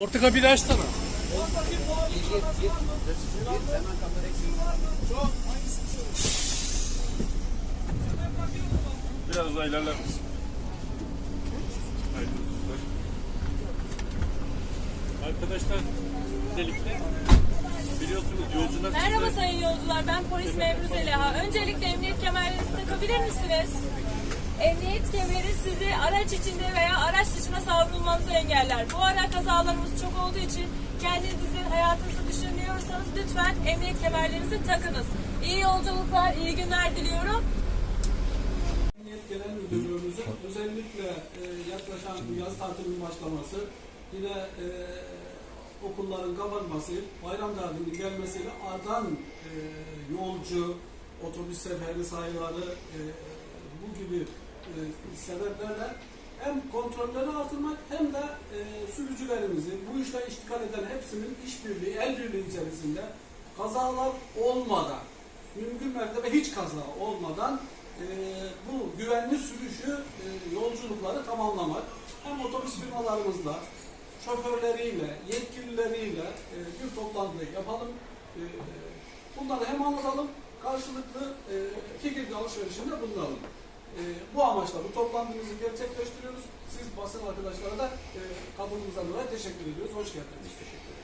Orta kapıyı da açsana. Biraz daha ilerler misin? Arkadaşlar özellikle biliyorsunuz yolcular Merhaba sayın yolcular, ben polis memuru Zeliha. Öncelikle emniyet kemerlerinizi takabilir misiniz? Emniyet kemeri sizi araç içinde veya araç dışına savrulmanızı engeller. Bu ara kazalarımız çok olduğu için kendinizin hayatınızı düşünüyorsanız lütfen emniyet kemerlerinizi takınız. İyi yolculuklar, iyi günler diliyorum. Emniyet Genel Müdürlüğümüzün özellikle e, yaklaşan yaz tatilinin başlaması, yine e, okulların kapanması, bayram tatilinin gelmesiyle artan e, yolcu, otobüs seferi sayıları bu gibi sebeplerle hem kontrolleri artırmak hem de e, sürücülerimizi, bu işle iştikal eden hepsinin işbirliği, el birliği içerisinde kazalar olmadan, mümkün mertebe hiç kaza olmadan e, bu güvenli sürüşü e, yolculukları tamamlamak hem otobüs firmalarımızla, şoförleriyle, yetkilileriyle e, bir toplantı yapalım. E, bunları hem anlatalım, karşılıklı e, fikir alışverişinde bulunalım. E, bu amaçla bu toplantımızı gerçekleştiriyoruz. Siz basın arkadaşlara da e, katılımınızdan dolayı teşekkür ediyoruz. Hoş geldiniz. Teşekkür